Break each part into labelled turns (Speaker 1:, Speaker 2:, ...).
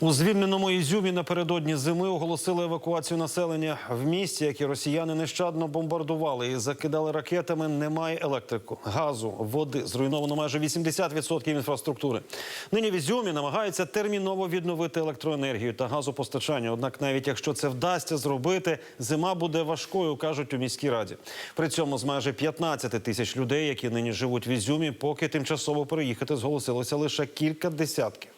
Speaker 1: У звільненому Ізюмі напередодні зими оголосили евакуацію населення в місті, яке росіяни нещадно бомбардували і закидали ракетами. Немає електрику, газу, води. Зруйновано майже 80% інфраструктури. Нині в Ізюмі намагаються терміново відновити електроенергію та газопостачання. Однак, навіть якщо це вдасться зробити, зима буде важкою, кажуть у міській раді. При цьому з майже 15 тисяч людей, які нині живуть в Ізюмі, поки тимчасово переїхати зголосилося лише кілька десятків.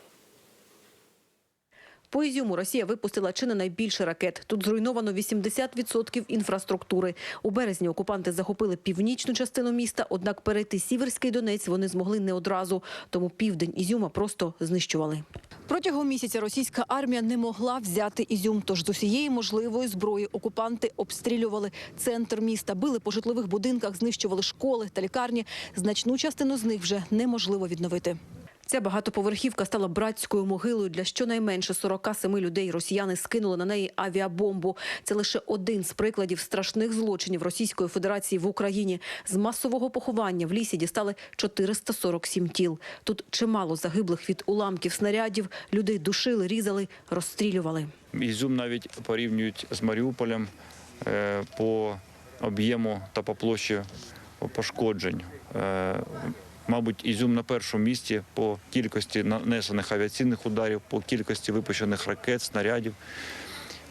Speaker 2: По Ізюму Росія випустила чи не найбільше ракет. Тут зруйновано 80% інфраструктури. У березні окупанти захопили північну частину міста, однак перейти Сіверський Донець вони змогли не одразу. Тому південь Ізюма просто знищували. Протягом місяця російська армія не могла взяти Ізюм. Тож з усієї можливої зброї окупанти обстрілювали центр міста, били по житлових будинках, знищували школи та лікарні. Значну частину з них вже неможливо відновити. Ця багатоповерхівка стала братською могилою для щонайменше 47 людей. Росіяни скинули на неї авіабомбу. Це лише один з прикладів страшних злочинів Російської Федерації в Україні. З масового поховання в лісі дістали 447 тіл. Тут чимало загиблих від уламків снарядів. Людей душили, різали, розстрілювали.
Speaker 3: Ізюм навіть порівнюють з Маріуполем е, по об'єму та по площі пошкоджень. Мабуть, Ізюм на першому місці по кількості нанесених авіаційних ударів, по кількості випущених ракет, снарядів,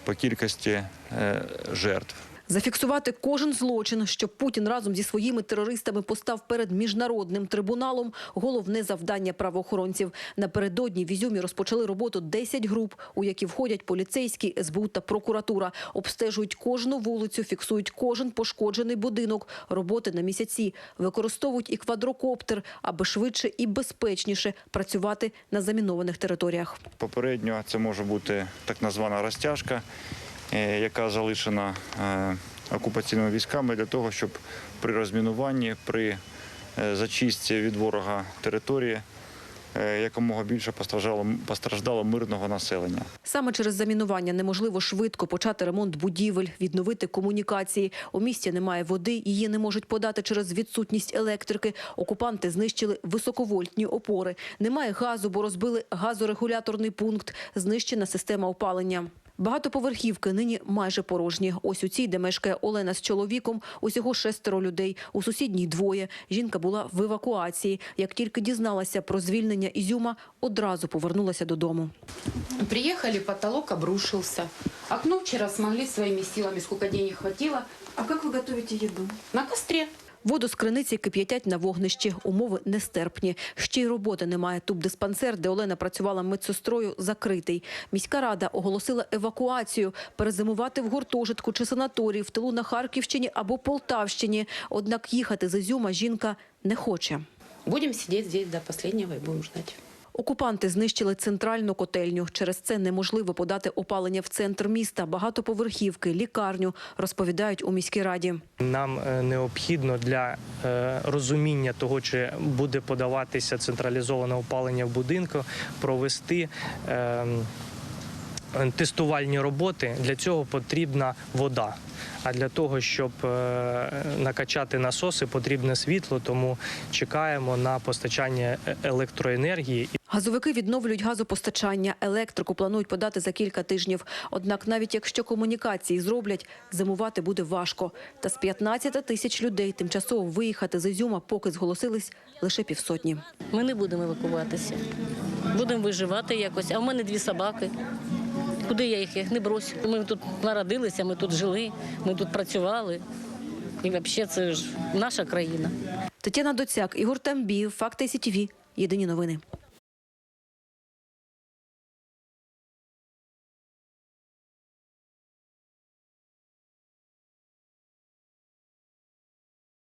Speaker 3: по кількості е, жертв.
Speaker 2: Зафіксувати кожен злочин, щоб Путін разом зі своїми терористами постав перед міжнародним трибуналом – головне завдання правоохоронців. Напередодні в Ізюмі розпочали роботу 10 груп, у які входять поліцейські, СБУ та прокуратура. Обстежують кожну вулицю, фіксують кожен пошкоджений будинок. Роботи на місяці. Використовують і квадрокоптер, аби швидше і безпечніше працювати на замінованих територіях.
Speaker 3: Попередньо це може бути так звана розтяжка, яка залишена е, окупаційними військами для того, щоб при розмінуванні, при е, зачистці від ворога території е, якомога більше постраждало, постраждало мирного населення.
Speaker 2: Саме через замінування неможливо швидко почати ремонт будівель, відновити комунікації. У місті немає води, її не можуть подати через відсутність електрики. Окупанти знищили високовольтні опори. Немає газу, бо розбили газорегуляторний пункт. Знищена система опалення. Багатоповерхівки нині майже порожні. Ось у цій, де мешкає Олена з чоловіком, усього шестеро людей. У сусідній двоє. Жінка була в евакуації. Як тільки дізналася про звільнення Ізюма, одразу повернулася додому.
Speaker 4: Приехали, потолок обрушился. Окно вчера смогли своими силами, сколько денег хватило,
Speaker 2: А як ви готуєте їду?
Speaker 4: на костре.
Speaker 2: Воду з криниці кип'ятять на вогнищі. Умови нестерпні. Ще й роботи немає. Тубдиспансер, де Олена працювала медсестрою, закритий. Міська рада оголосила евакуацію. Перезимувати в гуртожитку чи санаторії в тилу на Харківщині або Полтавщині. Однак їхати з Ізюма жінка не хоче.
Speaker 4: Будемо сидіти тут до останнього і будемо ждать.
Speaker 2: Окупанти знищили центральну котельню. Через це неможливо подати опалення в центр міста, багатоповерхівки, лікарню, розповідають у міській раді.
Speaker 5: Нам е, необхідно для е, розуміння того, чи буде подаватися централізоване опалення в будинку, провести е, тестувальні роботи. Для цього потрібна вода. А для того, щоб е, накачати насоси, потрібне світло. Тому чекаємо на постачання е- електроенергії.
Speaker 2: Газовики відновлюють газопостачання. Електрику планують подати за кілька тижнів. Однак, навіть якщо комунікації зроблять, зимувати буде важко. Та з 15 тисяч людей тимчасово виїхати з Ізюма, поки зголосились лише півсотні.
Speaker 6: Ми не будемо евакуватися. Будемо виживати якось. А в мене дві собаки. Куди я їх? Їх не бросю. Ми тут народилися, ми тут жили, ми тут працювали. І взагалі це ж наша країна.
Speaker 2: Тетяна Доцяк, Ігор Тамбів, Факти СІТВ. Єдині новини.